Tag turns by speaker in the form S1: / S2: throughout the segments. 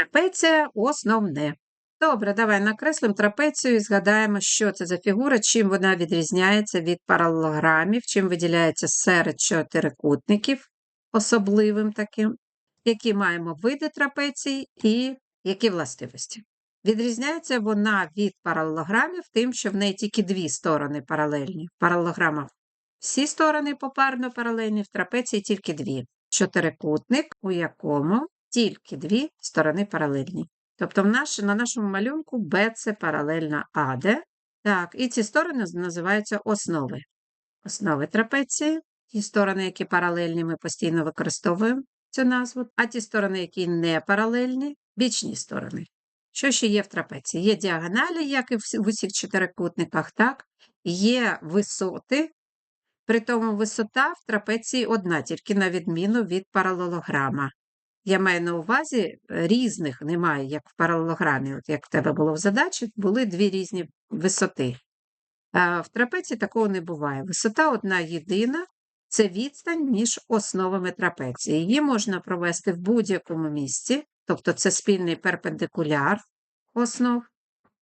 S1: Трапеція основне. Добре, давай накреслимо трапецію і згадаємо, що це за фігура, чим вона відрізняється від паралелограмів, чим виділяється серед чотирикутників особливим таким, які маємо види трапецій і які властивості. Відрізняється вона від паралелограмів тим, що в неї тільки дві сторони паралельні. В паралелограмах всі сторони попарно паралельні, в трапеції тільки дві. Чотирикутник, у якому тільки дві сторони паралельні. Тобто наш, на нашому малюнку BC паралельна AD. Так, і ці сторони називаються основи. Основи трапеції. Ті сторони, які паралельні, ми постійно використовуємо цю назву, а ті сторони, які не паралельні, бічні сторони. Що ще є в трапеції? Є діагоналі, як і в усіх чотирикутниках, так? Є висоти, при тому висота в трапеції одна, тільки на відміну від паралелограма. Я маю на увазі різних немає, як в паралелограмі, от як в тебе було в задачі, були дві різні висоти. А в трапеції такого не буває. Висота одна єдина це відстань між основами трапеції. Її можна провести в будь-якому місці, тобто це спільний перпендикуляр основ,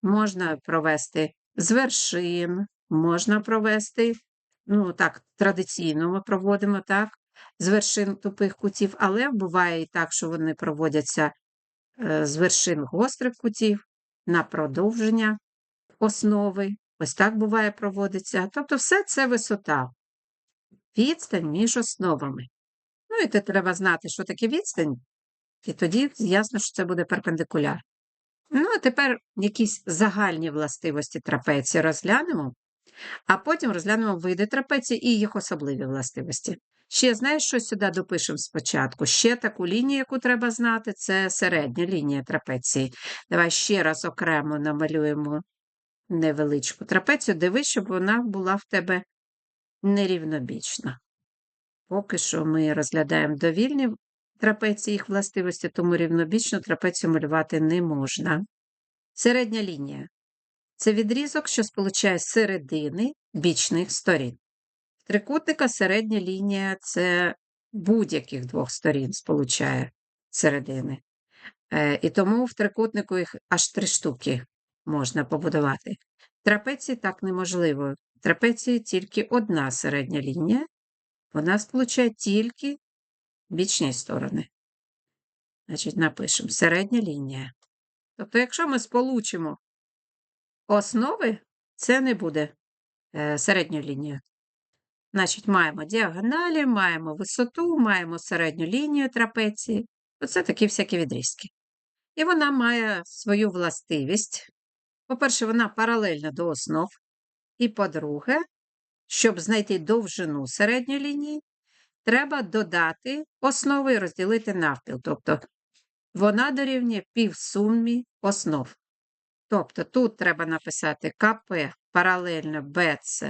S1: можна провести з вершин, можна провести, ну так, традиційно ми проводимо так, з вершин тупих кутів, але буває і так, що вони проводяться е, з вершин гострих кутів на продовження основи. Ось так буває проводиться. Тобто, все це висота, відстань між основами. Ну, і тут треба знати, що таке відстань, і тоді ясно, що це буде перпендикуляр. Ну, а тепер якісь загальні властивості трапеції розглянемо, а потім розглянемо види трапеції і їх особливі властивості. Ще, знаєш, що сюди допишемо спочатку? Ще таку лінію, яку треба знати, це середня лінія трапеції. Давай ще раз окремо намалюємо невеличку трапецію. Дивись, щоб вона була в тебе нерівнобічна. Поки що ми розглядаємо довільні трапеції їх властивості, тому рівнобічну трапецію малювати не можна. Середня лінія це відрізок, що сполучає середини бічних сторін. Трикутника середня лінія це будь-яких двох сторін сполучає середини. Е, і тому в трикутнику їх аж три штуки можна побудувати. В трапеції так неможливо. В трапеції тільки одна середня лінія, вона сполучає тільки бічні сторони. Значить, напишемо середня лінія. Тобто, якщо ми сполучимо основи, це не буде е, середньою лінією. Значить, маємо діагоналі, маємо висоту, маємо середню лінію трапеції. Оце такі всякі відрізки. І вона має свою властивість. По-перше, вона паралельна до основ. І по-друге, щоб знайти довжину середньої лінії, треба додати основи і розділити навпіл. Тобто вона дорівнює півсумі основ. Тобто тут треба написати КП паралельно БЦ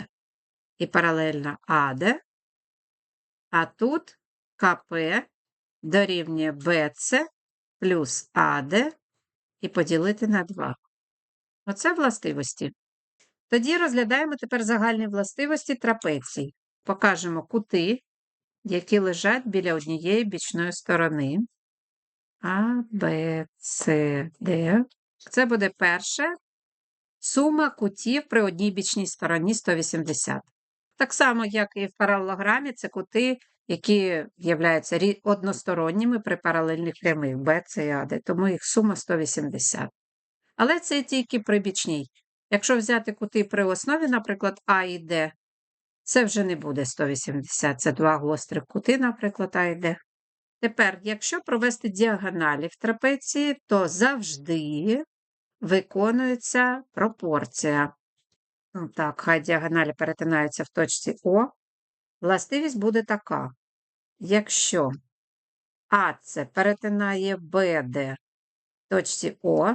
S1: і паралельно АД, а тут КП дорівнює БЦ плюс АД і поділити на 2. Оце властивості. Тоді розглядаємо тепер загальні властивості трапецій. Покажемо кути, які лежать біля однієї бічної сторони. А, Б, С, Д. Це буде перше сума кутів при одній бічній стороні 180. Так само, як і в паралелограмі, це кути, які являються односторонніми при паралельних прямих Б, С і АД, тому їх сума 180. Але це тільки при бічній. Якщо взяти кути при основі, наприклад, А і Д, це вже не буде 180, це два гострих кути, наприклад, А і Д. Тепер, якщо провести діагоналі в трапеції, то завжди виконується пропорція. Ну, так, хай діагоналі перетинаються в точці О. Властивість буде така. Якщо АЦ перетинає БД в точці О,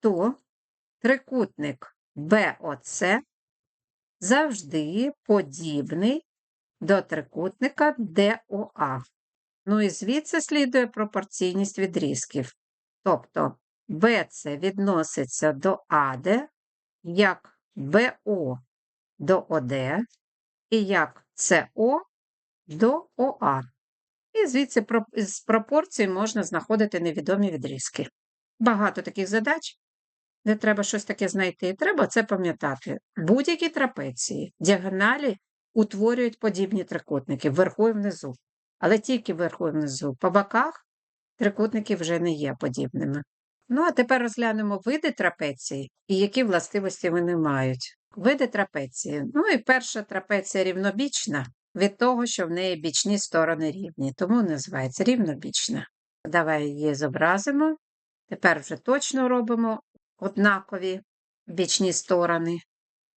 S1: то трикутник БОЦ завжди подібний до трикутника ДОА. Ну і звідси слідує пропорційність відрізків. Тобто БЦ відноситься до АД як БО до ОД і як СО до ОА. І звідси з пропорцій можна знаходити невідомі відрізки. багато таких задач, де треба щось таке знайти. Треба це пам'ятати. Будь-які трапеції, діагоналі утворюють подібні трикутники вверху і внизу. Але тільки вверху і внизу. По боках трикутники вже не є подібними. Ну, а тепер розглянемо види трапеції і які властивості вони мають. Види трапеції. Ну і перша трапеція рівнобічна від того, що в неї бічні сторони рівні, тому називається рівнобічна. Давай її зобразимо. Тепер вже точно робимо однакові бічні сторони.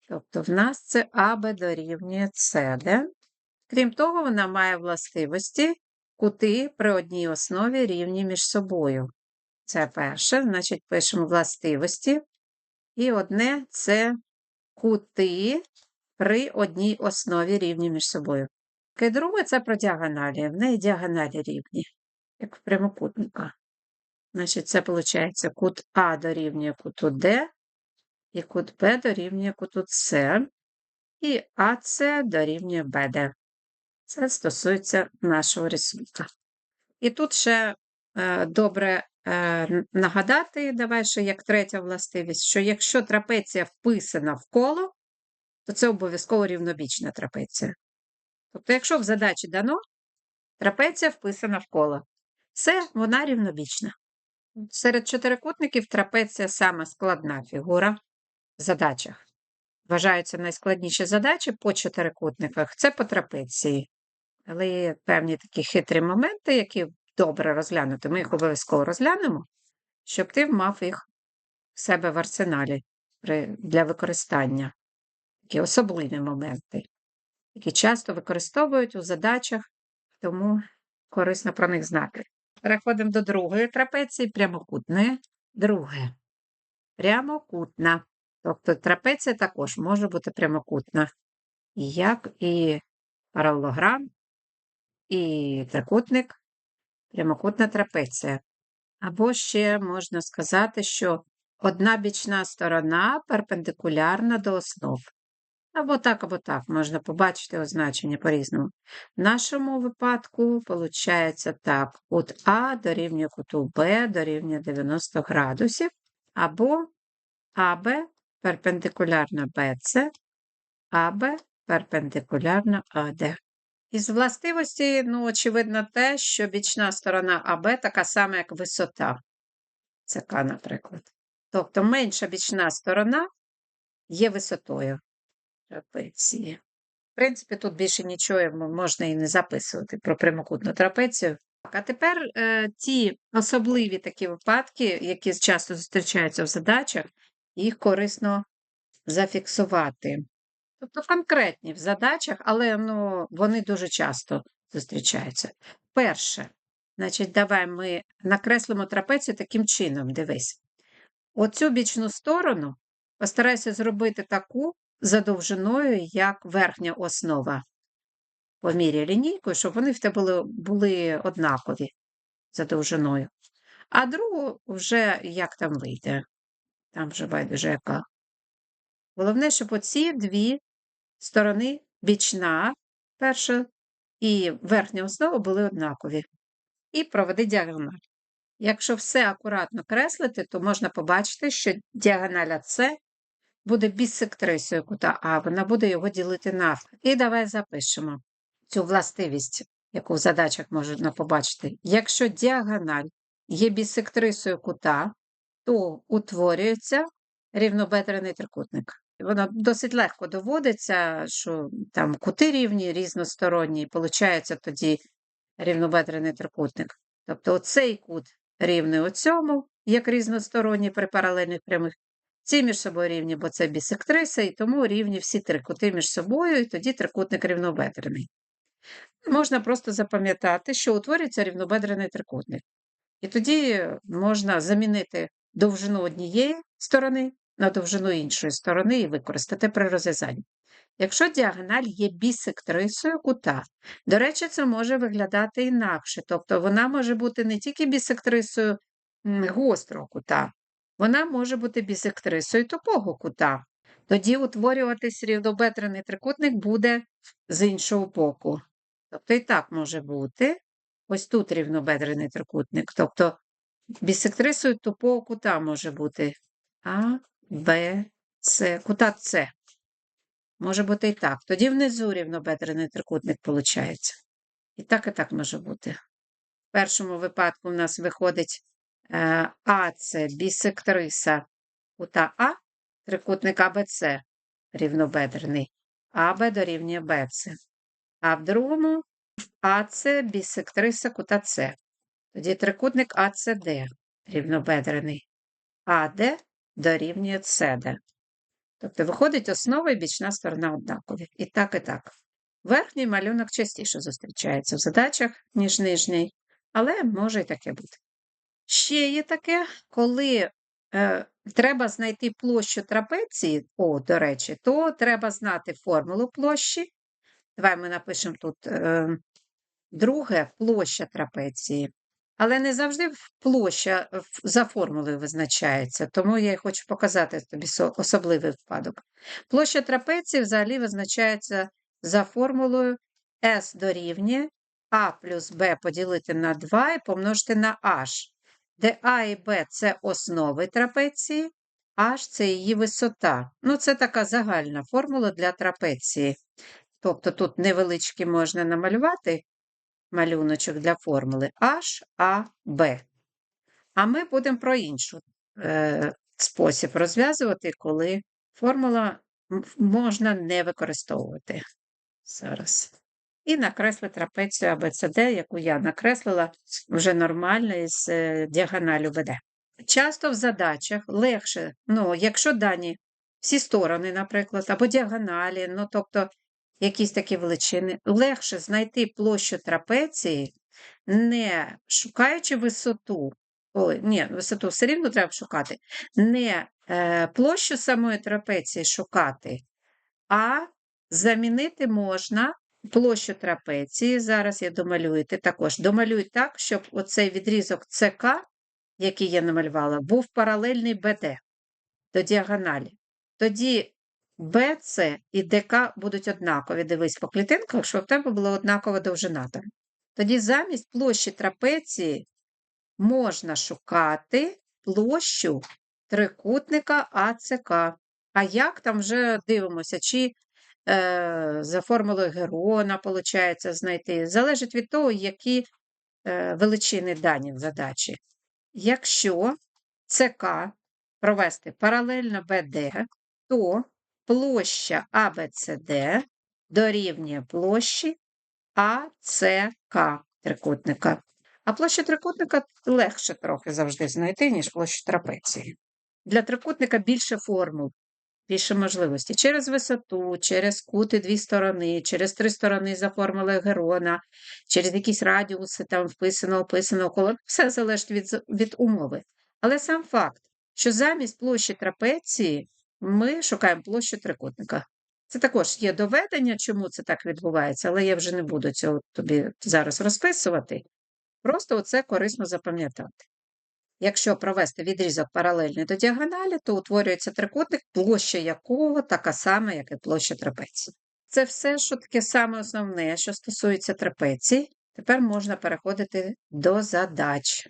S1: Тобто в нас це АБ дорівнює СД. Крім того, вона має властивості кути при одній основі рівні між собою. Це перше, значить, пишемо властивості. І одне це кути при одній основі рівні між собою. І друге це про діагоналі. В неї діагоналі рівні, як в прямокутника. Значить, це виходить кут А дорівнює куту Д, і кут Б дорівнює куту С, і АС дорівнює БД. Це стосується нашого рисунка. І тут ще е, добре нагадати, давай ще як третя властивість, що якщо трапеція вписана в коло, то це обов'язково рівнобічна трапеція. Тобто, якщо в задачі дано, трапеція вписана в коло, це вона рівнобічна. Серед чотирикутників трапеція саме складна фігура в задачах. Вважаються найскладніші задачі по чотирикутниках це по трапеції. Але є певні такі хитрі моменти, які добре розглянути. Ми їх обов'язково розглянемо, щоб ти мав їх в себе в арсеналі для використання. Такі особливі моменти, які часто використовують у задачах, тому корисно про них знати. Переходимо до другої трапеції, прямокутної. Друге. Прямокутна. Тобто трапеція також може бути прямокутна, як і паралелограм, і трикутник, прямокутна трапеція. Або ще можна сказати, що одна бічна сторона перпендикулярна до основ. Або так, або так, можна побачити означення по-різному. В нашому випадку, виходить так, кут А дорівнює куту Б дорівнює 90 градусів, або АБ перпендикулярна БЦ, АБ перпендикулярна АД. Із властивості, ну, очевидно, те, що бічна сторона АБ така сама, як висота. Це К, наприклад. Тобто менша бічна сторона є висотою трапеції. В принципі, тут більше нічого можна і не записувати про прямокутну трапецію. А тепер е, ті особливі такі випадки, які часто зустрічаються в задачах, їх корисно зафіксувати. Тобто конкретні в задачах, але ну, вони дуже часто зустрічаються. Перше, значить, давай ми накреслимо трапецію таким чином, дивись. Оцю бічну сторону постарайся зробити таку за довжиною, як верхня основа. Поміряй лінійкою, щоб вони в тебе були, однакові за довжиною. А другу вже як там вийде. Там вже байдуже яка. Головне, щоб оці дві сторони бічна, перша і верхня основа були однакові. І проведи діагональ. Якщо все акуратно креслити, то можна побачити, що діагональ С буде бісектрисою кута А, вона буде його ділити навпіл. І давай запишемо цю властивість, яку в задачах можна побачити. Якщо діагональ є бісектрисою кута, то утворюється рівнобедрений трикутник. Воно досить легко доводиться, що там кути рівні, різносторонні, і виходить тоді рівнобедрений трикутник. Тобто оцей кут рівний оцьому, як різносторонній при паралельних прямих, ці між собою рівні, бо це бісектриса, і тому рівні всі три кути між собою, і тоді трикутник рівнобедрений. Можна просто запам'ятати, що утворюється рівнобедрений трикутник. І тоді можна замінити довжину однієї сторони на довжину іншої сторони і використати при розв'язанні. Якщо діагональ є бісектрисою кута, до речі, це може виглядати інакше. Тобто вона може бути не тільки бісектрисою гострого кута, вона може бути бісектрисою тупого кута. Тоді утворюватись рівнобедрений трикутник буде з іншого боку. Тобто і так може бути. Ось тут рівнобедрений трикутник. Тобто Бісектрисою тупого кута може бути А, Б, С, кута С. Може бути і так. Тоді внизу рівнобедрений трикутник виходить. І так, і так може бути. В першому випадку в нас виходить е, А це бісектриса кута А, трикутник АБЦ рівнобедрений, АБ дорівнює БЦ. А в другому АЦ бісектриса кута С. Тоді трикутник АЦД рівнобедрений, АД дорівнює СД. Тобто виходить основа і бічна сторона однакові. І так, і так. Верхній малюнок частіше зустрічається в задачах, ніж нижній, але може і таке бути. Ще є таке, коли е, треба знайти площу трапеції, о, до речі, то треба знати формулу площі. Давай ми напишемо тут е, друге площа трапеції. Але не завжди площа за формулою визначається, тому я хочу показати тобі особливий випадок. Площа трапеції взагалі визначається за формулою S дорівнює А плюс Б поділити на 2 і помножити на H, де А і Б це основи трапеції, H це її висота. Ну, це така загальна формула для трапеції. Тобто тут невеличкі можна намалювати малюночок для формули H, A, B. А ми будемо про іншу е, спосіб розв'язувати, коли формула можна не використовувати. Зараз. І накресли трапецію ABCD, яку я накреслила вже нормально із е, діагоналю ВД. Часто в задачах легше, ну, якщо дані всі сторони, наприклад, або діагоналі, ну, тобто якісь такі величини, легше знайти площу трапеції, не шукаючи висоту, ой, ні, висоту все рівно треба шукати, не е, площу самої трапеції шукати, а замінити можна площу трапеції. Зараз я домалюю, ти також домалюй так, щоб оцей відрізок ЦК, який я намалювала, був паралельний БД до діагоналі. Тоді БЦ і ДК будуть однакові. Дивись по клітинках, щоб в тебе була однакова довжина там. Тоді замість площі трапеції можна шукати площу трикутника АЦК. А як там вже дивимося, чи е, за формулою Герона, виходить, знайти. Залежить від того, які е, величини дані в задачі. Якщо ЦК провести паралельно БД, то площа АБЦД дорівнює площі АЦК трикутника. А площу трикутника легше трохи завжди знайти, ніж площу трапеції. Для трикутника більше формул, більше можливостей. Через висоту, через кути дві сторони, через три сторони за формулою Герона, через якісь радіуси там вписано, описано, коло. Все залежить від, від умови. Але сам факт, що замість площі трапеції ми шукаємо площу трикутника. Це також є доведення, чому це так відбувається, але я вже не буду цього тобі зараз розписувати. Просто оце корисно запам'ятати. Якщо провести відрізок паралельний до діагоналі, то утворюється трикутник, площа якого така сама, як і площа трапеції. Це все, що таке саме основне, що стосується трапеції. Тепер можна переходити до задач.